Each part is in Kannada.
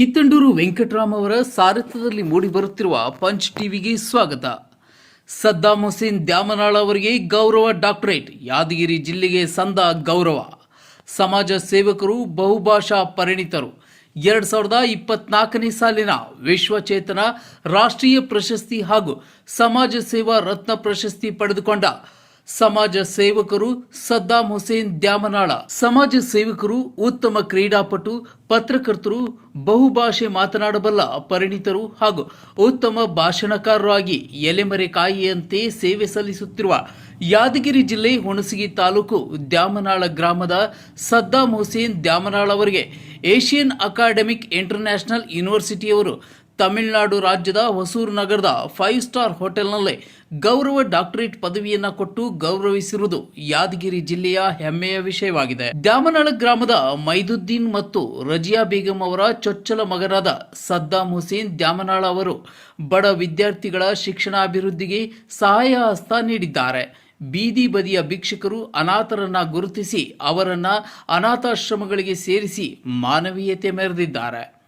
ಕಿತ್ತಂಡೂರು ವೆಂಕಟರಾಮ್ ಅವರ ಸಾರಥ್ಯದಲ್ಲಿ ಮೂಡಿಬರುತ್ತಿರುವ ಪಂಚ್ ಟಿವಿಗೆ ಸ್ವಾಗತ. ಸದ್ದಾಂ ಹುಸೇನ್ ದ್ಯಾಮನಾಳ ಅವರಿಗೆ ಗೌರವ ಡಾಕ್ಟರೇಟ್. ಯಾದಗಿರಿ ಜಿಲ್ಲೆಗೆ ಸಂದ ಗೌರವ. ಸಮಾಜ ಸೇವಕರು ಬಹುಭಾಷಾ ಪರಿಣಿತರು. ಎರಡು ಸಾವಿರದ ಇಪ್ಪತ್ನಾಲ್ಕನೇ ಸಾಲಿನ ವಿಶ್ವಚೇತನ ರಾಷ್ಟ್ರೀಯ ಪ್ರಶಸ್ತಿ ಹಾಗೂ ಸಮಾಜ ಸೇವಾ ರತ್ನ ಪ್ರಶಸ್ತಿ ಪಡೆದುಕೊಂಡ ಸಮಾಜ ಸೇವಕರು ಸದ್ದಾಂ ಹುಸೇನ್ ದ್ಯಾಮನಾಳ. ಸಮಾಜ ಸೇವಕರು ಉತ್ತಮ ಕ್ರೀಡಾಪಟು, ಪತ್ರಕರ್ತರು, ಬಹುಭಾಷೆ ಮಾತನಾಡಬಲ್ಲ ಪರಿಣಿತರು ಹಾಗೂ ಉತ್ತಮ ಭಾಷಣಕಾರರಾಗಿ ಎಲೆಮರೆ ಕಾಯಿಯಂತೆ ಸೇವೆ ಸಲ್ಲಿಸುತ್ತಿರುವ ಯಾದಗಿರಿ ಜಿಲ್ಲೆ ಹುಣಸಗಿ ತಾಲೂಕು ದ್ಯಾಮನಾಳ ಗ್ರಾಮದ ಸದ್ದಾಂ ಹುಸೇನ್ ದ್ಯಾಮನಾಳ ಅವರಿಗೆ ಏಷಿಯನ್ ಅಕಾಡೆಮಿಕ್ ಇಂಟರ್ನ್ಯಾಷನಲ್ ಯೂನಿವರ್ಸಿಟಿಯವರು ತಮಿಳುನಾಡು ರಾಜ್ಯದ ಹೊಸೂರು ನಗರದ ಫೈವ್ ಸ್ಟಾರ್ ಹೋಟೆಲ್ನಲ್ಲಿ ಗೌರವ ಡಾಕ್ಟರೇಟ್ ಪದವಿಯನ್ನ ಕೊಟ್ಟು ಗೌರವಿಸಿರುವುದು ಯಾದಗಿರಿ ಜಿಲ್ಲೆಯ ಹೆಮ್ಮೆಯ ವಿಷಯವಾಗಿದೆ. ದ್ಯಾಮನಾಳ ಗ್ರಾಮದ ಮೈದುದ್ದೀನ್ ಮತ್ತು ರಜಿಯಾ ಬೇಗಂ ಅವರ ಚೊಚ್ಚಲ ಮಗನಾದ ಸದ್ದಾಂ ಹುಸೇನ್ ದ್ಯಾಮನಾಳ ಅವರು ಬಡ ವಿದ್ಯಾರ್ಥಿಗಳ ಶಿಕ್ಷಣಾಭಿವೃದ್ಧಿಗೆ ಸಹಾಯ ಹಸ್ತ ನೀಡಿದ್ದಾರೆ. ಬೀದಿ ಬದಿಯ ಭಿಕ್ಷಕರು ಅನಾಥರನ್ನ ಗುರುತಿಸಿ ಅವರನ್ನ ಅನಾಥಾಶ್ರಮಗಳಿಗೆ ಸೇರಿಸಿ ಮಾನವೀಯತೆ ಮೆರೆದಿದ್ದಾರೆ.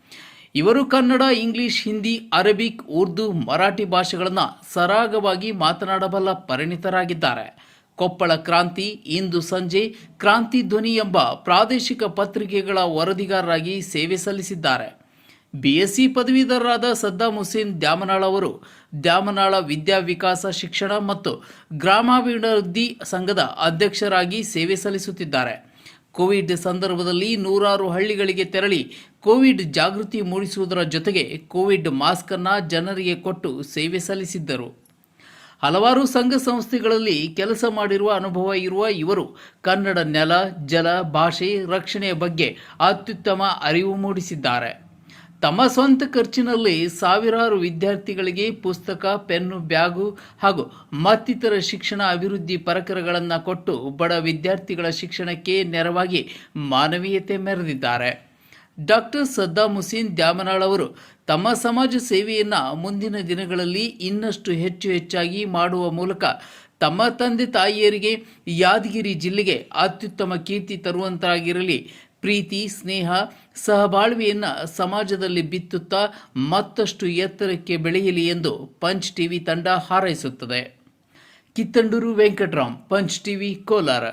ಇವರು ಕನ್ನಡ, ಇಂಗ್ಲಿಷ್, ಹಿಂದಿ, ಅರಬಿಕ್, ಉರ್ದು, ಮರಾಠಿ ಭಾಷೆಗಳನ್ನು ಸರಾಗವಾಗಿ ಮಾತನಾಡಬಲ್ಲ ಪರಿಣಿತರಾಗಿದ್ದಾರೆ. ಕೊಪ್ಪಳ ಕ್ರಾಂತಿ, ಇಂದು ಸಂಜೆ ಕ್ರಾಂತಿ ಧ್ವನಿ ಎಂಬ ಪ್ರಾದೇಶಿಕ ಪತ್ರಿಕೆಗಳ ವರದಿಗಾರರಾಗಿ ಸೇವೆ ಸಲ್ಲಿಸಿದ್ದಾರೆ. ಬಿಎಸ್ಸಿ ಪದವೀಧರರಾದ ಸದ್ದಾಂ ಹುಸೇನ್ ದ್ಯಾಮನಾಳ ಅವರು ದ್ಯಾಮನಾಳ ವಿದ್ಯಾವಿಕಾಸ ಶಿಕ್ಷಣ ಮತ್ತು ಗ್ರಾಮಾಭಿವೃದ್ಧಿ ಸಂಘದ ಅಧ್ಯಕ್ಷರಾಗಿ ಸೇವೆ ಸಲ್ಲಿಸುತ್ತಿದ್ದಾರೆ. ಕೋವಿಡ್ ಸಂದರ್ಭದಲ್ಲಿ ನೂರಾರು ಹಳ್ಳಿಗಳಿಗೆ ತೆರಳಿ ಕೋವಿಡ್ ಜಾಗೃತಿ ಮೂಡಿಸುವುದರ ಜೊತೆಗೆ ಕೋವಿಡ್ ಮಾಸ್ಕನ್ನು ಜನರಿಗೆ ಕೊಟ್ಟು ಸೇವೆ ಸಲ್ಲಿಸಿದ್ದರು. ಹಲವಾರು ಸಂಘ ಸಂಸ್ಥೆಗಳಲ್ಲಿ ಕೆಲಸ ಮಾಡಿರುವ ಅನುಭವ ಇರುವ ಇವರು ಕನ್ನಡ ನೆಲ, ಜಲ, ಭಾಷೆ, ರಕ್ಷಣೆಯ ಬಗ್ಗೆ ಅತ್ಯುತ್ತಮ ಅರಿವು ಮೂಡಿಸಿದ್ದಾರೆ. ತಮ್ಮ ಸ್ವಂತ ಖರ್ಚಿನಲ್ಲಿ ಸಾವಿರಾರು ವಿದ್ಯಾರ್ಥಿಗಳಿಗೆ ಪುಸ್ತಕ, ಪೆನ್ನು, ಬ್ಯಾಗು ಹಾಗೂ ಮತ್ತಿತರ ಶಿಕ್ಷಣ ಅಭಿವೃದ್ಧಿ ಪರಕರಗಳನ್ನು ಕೊಟ್ಟು ಬಡ ವಿದ್ಯಾರ್ಥಿಗಳ ಶಿಕ್ಷಣಕ್ಕೆ ನೆರವಾಗಿ ಮಾನವೀಯತೆ ಮೆರೆದಿದ್ದಾರೆ. ಡಾಕ್ಟರ್ ಸದ್ದಾಂ ಹುಸೇನ್ ದ್ಯಾಮನಾಳ್ ಅವರು ತಮ್ಮ ಸಮಾಜ ಸೇವೆಯನ್ನು ಮುಂದಿನ ದಿನಗಳಲ್ಲಿ ಇನ್ನಷ್ಟು ಹೆಚ್ಚು ಹೆಚ್ಚಾಗಿ ಮಾಡುವ ಮೂಲಕ ತಮ್ಮ ತಂದೆ ತಾಯಿಯರಿಗೆ ಯಾದಗಿರಿ ಜಿಲ್ಲೆಗೆ ಅತ್ಯುತ್ತಮ ಕೀರ್ತಿ ತರುವಂತಾಗಿರಲಿ ಪ್ರೀತಿ, ಸ್ನೇಹ ಸಹಬಾಳ್ವೆಯನ್ನ ಸಮಾಜದಲ್ಲಿ ಬಿತ್ತುತ್ತಾ ಮತ್ತಷ್ಟು ಎತ್ತರಕ್ಕೆ ಬೆಳೆಯಲಿ ಎಂದು ಪಂಚ್ ಟಿವಿ ತಂಡ ಹಾರೈಸುತ್ತದೆ. Kittandur Venkatram, punch TV Kolar.